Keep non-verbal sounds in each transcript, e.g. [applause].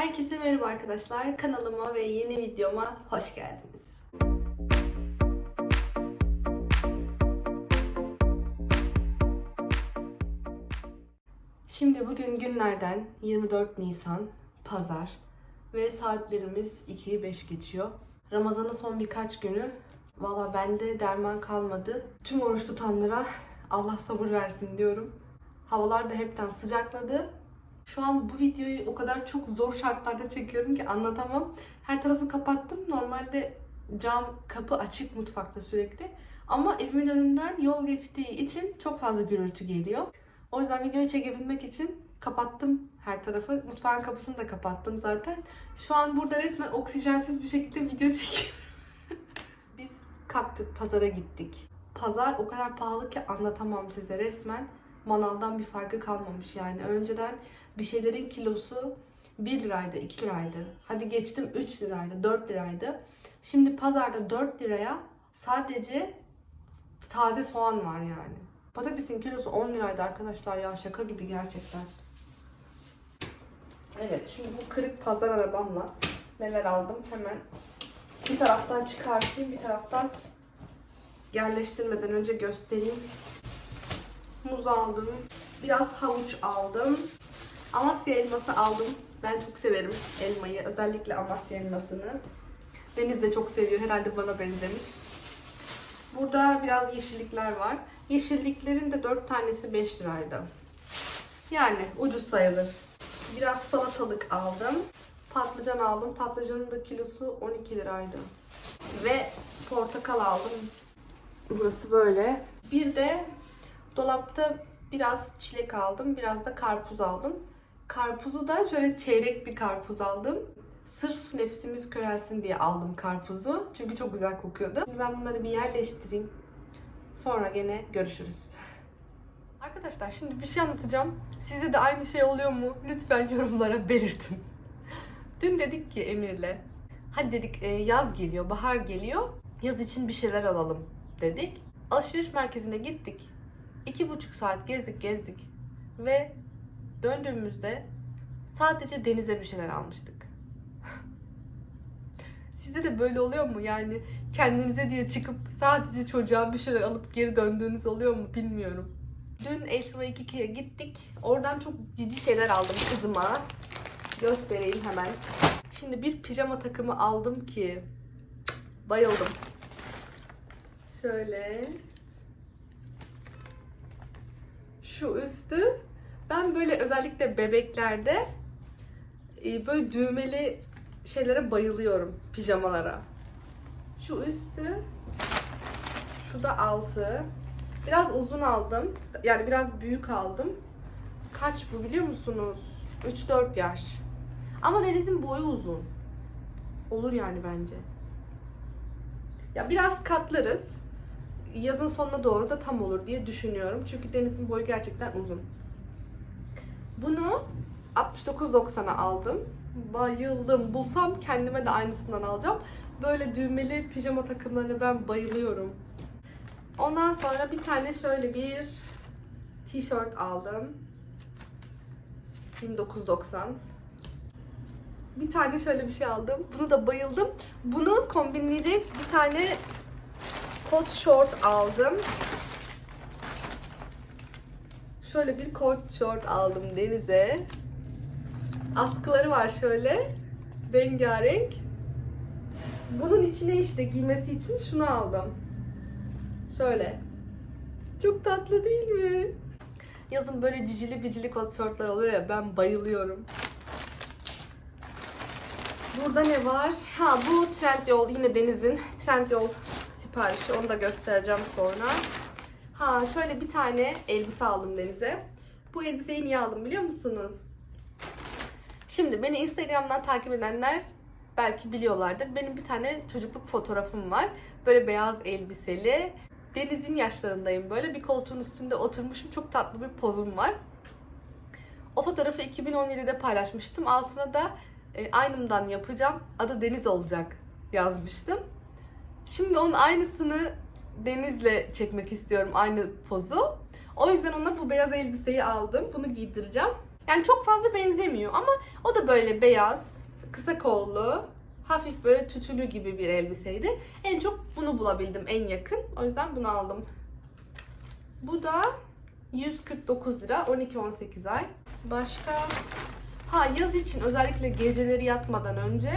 Herkese merhaba arkadaşlar. Kanalıma ve yeni videoma hoş geldiniz. Şimdi bugün günlerden 24 Nisan Pazar ve saatlerimiz 2'yi 5 geçiyor. Ramazan'ın son birkaç günü valla bende derman kalmadı. Tüm oruç tutanlara Allah sabır versin diyorum. Havalar da hepten sıcakladı. Şu an bu videoyu o kadar çok zor şartlarda çekiyorum ki anlatamam. Her tarafı kapattım. Normalde cam kapı açık mutfakta sürekli. Ama evimin önünden yol geçtiği için çok fazla gürültü geliyor. O yüzden videoyu çekebilmek için kapattım her tarafı. Mutfağın kapısını da kapattım zaten. Şu an burada resmen oksijensiz bir şekilde video [laughs] çekiyorum. Biz kalktık, pazara gittik. Pazar o kadar pahalı ki anlatamam size resmen. Manavdan bir farkı kalmamış yani. Önceden bir şeylerin kilosu 1 liraydı, 2 liraydı. Hadi geçtim 3 liraydı, 4 liraydı. Şimdi pazarda 4 liraya sadece taze soğan var yani. Patatesin kilosu 10 liraydı arkadaşlar ya şaka gibi gerçekten. Evet şimdi bu kırık pazar arabamla neler aldım hemen bir taraftan çıkartayım bir taraftan yerleştirmeden önce göstereyim. Muz aldım. Biraz havuç aldım. Amasya elması aldım. Ben çok severim elmayı. Özellikle Amasya elmasını. Deniz de çok seviyor. Herhalde bana benzemiş. Burada biraz yeşillikler var. Yeşilliklerin de 4 tanesi 5 liraydı. Yani ucuz sayılır. Biraz salatalık aldım. Patlıcan aldım. Patlıcanın da kilosu 12 liraydı. Ve portakal aldım. Burası böyle. Bir de dolapta biraz çilek aldım. Biraz da karpuz aldım. Karpuzu da şöyle çeyrek bir karpuz aldım. Sırf nefsimiz körelsin diye aldım karpuzu. Çünkü çok güzel kokuyordu. Şimdi ben bunları bir yerleştireyim. Sonra gene görüşürüz. Arkadaşlar şimdi bir şey anlatacağım. Sizde de aynı şey oluyor mu? Lütfen yorumlara belirtin. Dün dedik ki Emir'le. Hadi dedik e, yaz geliyor, bahar geliyor. Yaz için bir şeyler alalım dedik. Alışveriş merkezine gittik. İki buçuk saat gezdik gezdik. Ve döndüğümüzde sadece denize bir şeyler almıştık. [laughs] Sizde de böyle oluyor mu? Yani kendinize diye çıkıp sadece çocuğa bir şeyler alıp geri döndüğünüz oluyor mu bilmiyorum. Dün Esma 2'ye gittik. Oradan çok cici şeyler aldım kızıma. Göstereyim hemen. Şimdi bir pijama takımı aldım ki bayıldım. Şöyle. Şu üstü. Ben böyle özellikle bebeklerde e, böyle düğmeli şeylere bayılıyorum. Pijamalara. Şu üstü. Şu da altı. Biraz uzun aldım. Yani biraz büyük aldım. Kaç bu biliyor musunuz? 3-4 yaş. Ama Deniz'in boyu uzun. Olur yani bence. Ya biraz katlarız. Yazın sonuna doğru da tam olur diye düşünüyorum. Çünkü Deniz'in boyu gerçekten uzun. Bunu 69.90'a aldım. Bayıldım. Bulsam kendime de aynısından alacağım. Böyle düğmeli pijama takımlarına ben bayılıyorum. Ondan sonra bir tane şöyle bir tişört aldım. 29.90. Bir tane şöyle bir şey aldım. Bunu da bayıldım. Bunu kombinleyecek bir tane kot short aldım. Şöyle bir kot short aldım denize. Askıları var şöyle. Rengarenk. Bunun içine işte giymesi için şunu aldım. Şöyle. Çok tatlı değil mi? Yazın böyle cicili bicili kot shortlar oluyor ya ben bayılıyorum. Burada ne var? Ha bu Trendyol yine Deniz'in Trendyol siparişi onu da göstereceğim sonra. Ha şöyle bir tane elbise aldım Deniz'e. Bu elbiseyi niye aldım biliyor musunuz? Şimdi beni Instagram'dan takip edenler belki biliyorlardır. Benim bir tane çocukluk fotoğrafım var. Böyle beyaz elbiseli. Deniz'in yaşlarındayım böyle. Bir koltuğun üstünde oturmuşum. Çok tatlı bir pozum var. O fotoğrafı 2017'de paylaşmıştım. Altına da e, aynımdan yapacağım. Adı Deniz olacak yazmıştım. Şimdi onun aynısını Deniz'le çekmek istiyorum. Aynı pozu. O yüzden ona bu beyaz elbiseyi aldım. Bunu giydireceğim. Yani çok fazla benzemiyor ama o da böyle beyaz, kısa kollu, hafif böyle tütülü gibi bir elbiseydi. En çok bunu bulabildim en yakın. O yüzden bunu aldım. Bu da 149 lira 12-18 ay. Başka ha yaz için özellikle geceleri yatmadan önce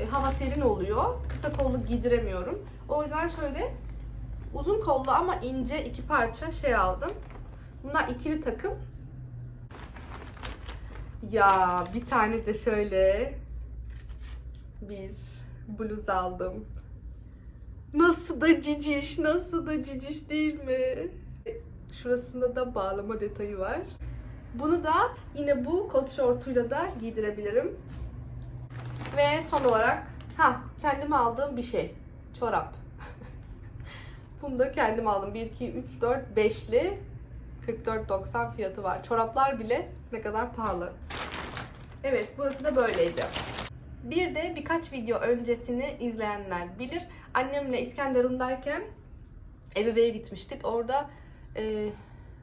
e, hava serin oluyor. Kısa kollu giydiremiyorum. O yüzden şöyle uzun kollu ama ince iki parça şey aldım. Bunlar ikili takım. Ya bir tane de şöyle bir bluz aldım. Nasıl da ciciş, nasıl da ciciş değil mi? Şurasında da bağlama detayı var. Bunu da yine bu kot şortuyla da giydirebilirim. Ve son olarak ha kendime aldığım bir şey. Çorap. [laughs] Bunu da kendim aldım. 1, 2, 3, 4, 5'li 44.90 fiyatı var. Çoraplar bile ne kadar pahalı. Evet burası da böyleydi. Bir de birkaç video öncesini izleyenler bilir. Annemle İskenderun'dayken Ebeve'ye gitmiştik. Orada e,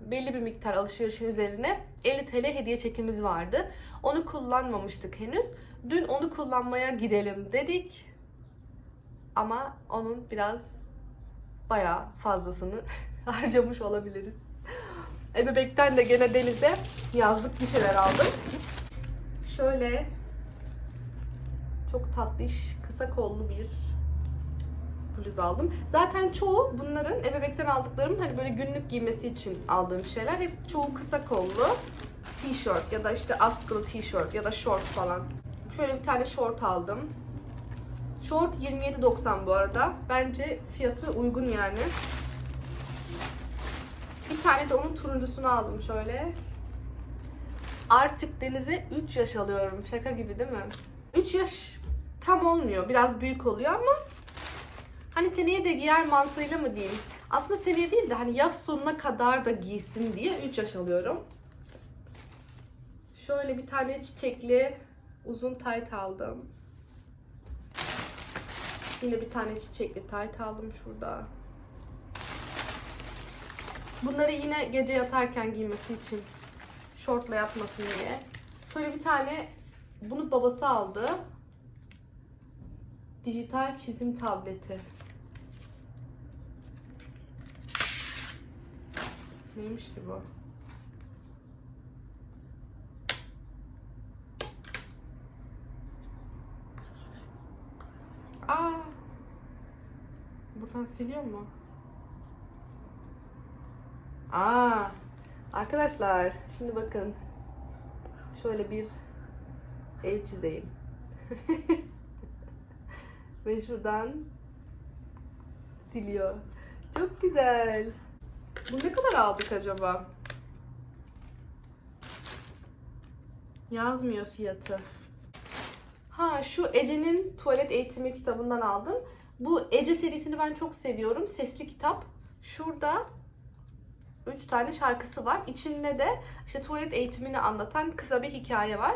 belli bir miktar alışverişin üzerine 50 TL hediye çekimiz vardı. Onu kullanmamıştık henüz. Dün onu kullanmaya gidelim dedik. Ama onun biraz bayağı fazlasını [laughs] harcamış olabiliriz. Ebebek'ten de gene denize yazlık bir şeyler aldım. Şöyle çok tatlış, kısa kollu bir bluz aldım. Zaten çoğu bunların ebebekten aldıklarım hani böyle günlük giymesi için aldığım şeyler. Hep çoğu kısa kollu t-shirt ya da işte askılı t-shirt ya da short falan. Şöyle bir tane short aldım. Short 27.90 bu arada. Bence fiyatı uygun yani. Bir tane de onun turuncusunu aldım şöyle. Artık denize 3 yaş alıyorum. Şaka gibi değil mi? 3 yaş tam olmuyor. Biraz büyük oluyor ama hani seneye de giyer mantığıyla mı diyeyim? Aslında seneye değil de hani yaz sonuna kadar da giysin diye 3 yaş alıyorum. Şöyle bir tane çiçekli uzun tayt aldım. Yine bir tane çiçekli tayt aldım şurada. Bunları yine gece yatarken giymesi için şortla yatmasın diye. Şöyle bir tane bunu babası aldı. Dijital çizim tableti. Neymiş ki bu? Aa. Buradan siliyor mu? Aa. Arkadaşlar şimdi bakın. Şöyle bir ev çizeyim. [laughs] Ve şuradan siliyor. Çok güzel. Bu ne kadar aldık acaba? Yazmıyor fiyatı. Ha şu Ece'nin tuvalet eğitimi kitabından aldım. Bu Ece serisini ben çok seviyorum. Sesli kitap. Şurada 3 tane şarkısı var. İçinde de işte tuvalet eğitimini anlatan kısa bir hikaye var.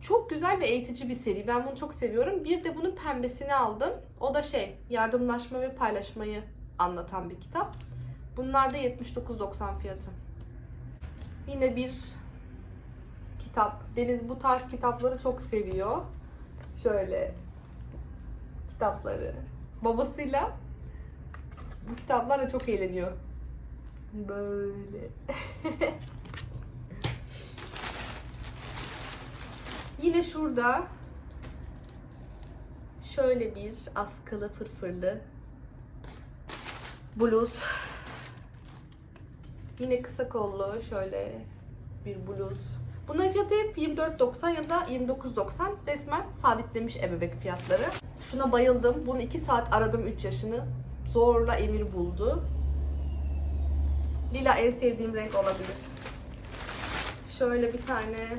Çok güzel ve eğitici bir seri. Ben bunu çok seviyorum. Bir de bunun pembesini aldım. O da şey, yardımlaşma ve paylaşmayı anlatan bir kitap. Bunlar da 79.90 fiyatı. Yine bir kitap. Deniz bu tarz kitapları çok seviyor. Şöyle kitapları. Babasıyla bu kitaplarla çok eğleniyor. Böyle. [laughs] Yine şurada şöyle bir askılı fırfırlı bluz. Yine kısa kollu şöyle bir bluz. Bunların fiyatı hep 24.90 ya da 29.90. Resmen sabitlemiş ebebek fiyatları. Şuna bayıldım. Bunu 2 saat aradım 3 yaşını. Zorla Emir buldu. Lila en sevdiğim renk olabilir. Şöyle bir tane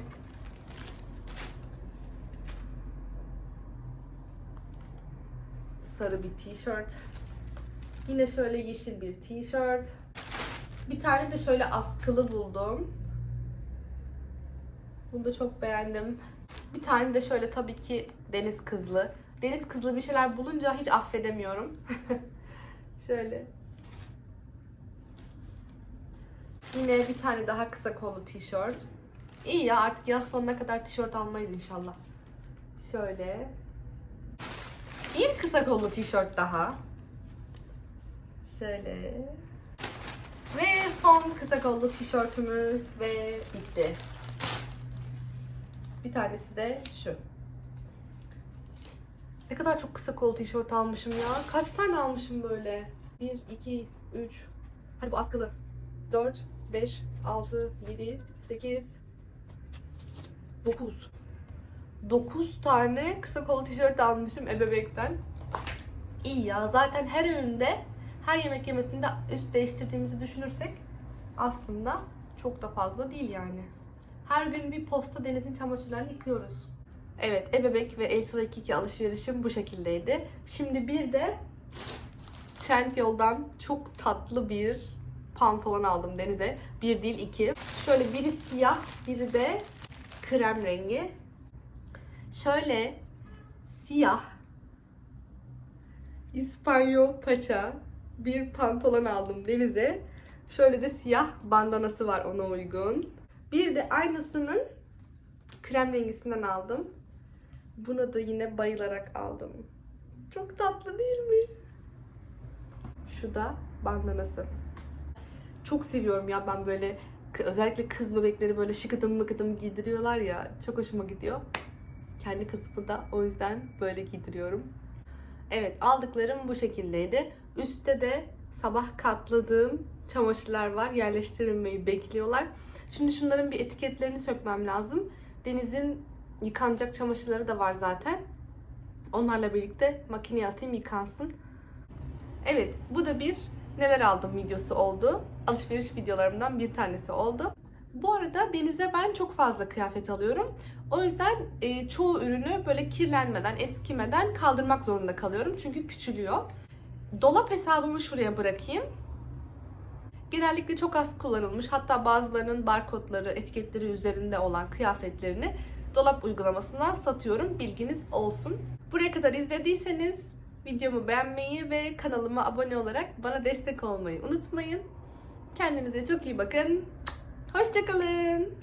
sarı bir tişört. Yine şöyle yeşil bir tişört. Bir tane de şöyle askılı buldum. Bunu da çok beğendim. Bir tane de şöyle tabii ki deniz kızlı. Deniz kızlı bir şeyler bulunca hiç affedemiyorum. [laughs] şöyle. Yine bir tane daha kısa kollu tişört. İyi ya artık yaz sonuna kadar tişört almayız inşallah. Şöyle. Bir kısa kollu tişört daha. Şöyle. Ve son kısa kollu tişörtümüz ve bitti. Bir tanesi de şu. Ne kadar çok kısa kol tişört almışım ya. Kaç tane almışım böyle? 1, 2, 3. Hadi bu askılı. 4, 5, 6, 7, 8, 9. 9 tane kısa kol tişört almışım ebebekten. İyi ya zaten her öğünde, her yemek yemesinde üst değiştirdiğimizi düşünürsek aslında çok da fazla değil yani. Her gün bir posta denizin çamaşırlarını yıkıyoruz. Evet, ebebek ve Elsa ve Kiki alışverişim bu şekildeydi. Şimdi bir de Trendyol'dan çok tatlı bir pantolon aldım Deniz'e. Bir değil iki. Şöyle biri siyah, biri de krem rengi. Şöyle siyah İspanyol paça bir pantolon aldım Deniz'e. Şöyle de siyah bandanası var ona uygun. Bir de aynısının krem rengisinden aldım. Buna da yine bayılarak aldım. Çok tatlı değil mi? Şu da bandanası. Çok seviyorum ya ben böyle özellikle kız bebekleri böyle şıkıdım mıkıdım giydiriyorlar ya. Çok hoşuma gidiyor. Kendi kısmı da o yüzden böyle giydiriyorum. Evet aldıklarım bu şekildeydi. Üstte de sabah katladığım çamaşırlar var. Yerleştirilmeyi bekliyorlar. Şimdi şunların bir etiketlerini sökmem lazım. Deniz'in yıkanacak çamaşırları da var zaten. Onlarla birlikte makineye atayım yıkansın. Evet bu da bir neler aldım videosu oldu. Alışveriş videolarımdan bir tanesi oldu. Bu arada Deniz'e ben çok fazla kıyafet alıyorum. O yüzden e, çoğu ürünü böyle kirlenmeden, eskimeden kaldırmak zorunda kalıyorum. Çünkü küçülüyor. Dolap hesabımı şuraya bırakayım. Genellikle çok az kullanılmış, hatta bazılarının barkodları, etiketleri üzerinde olan kıyafetlerini dolap uygulamasından satıyorum. Bilginiz olsun. Buraya kadar izlediyseniz videomu beğenmeyi ve kanalıma abone olarak bana destek olmayı unutmayın. Kendinize çok iyi bakın. Hoşçakalın.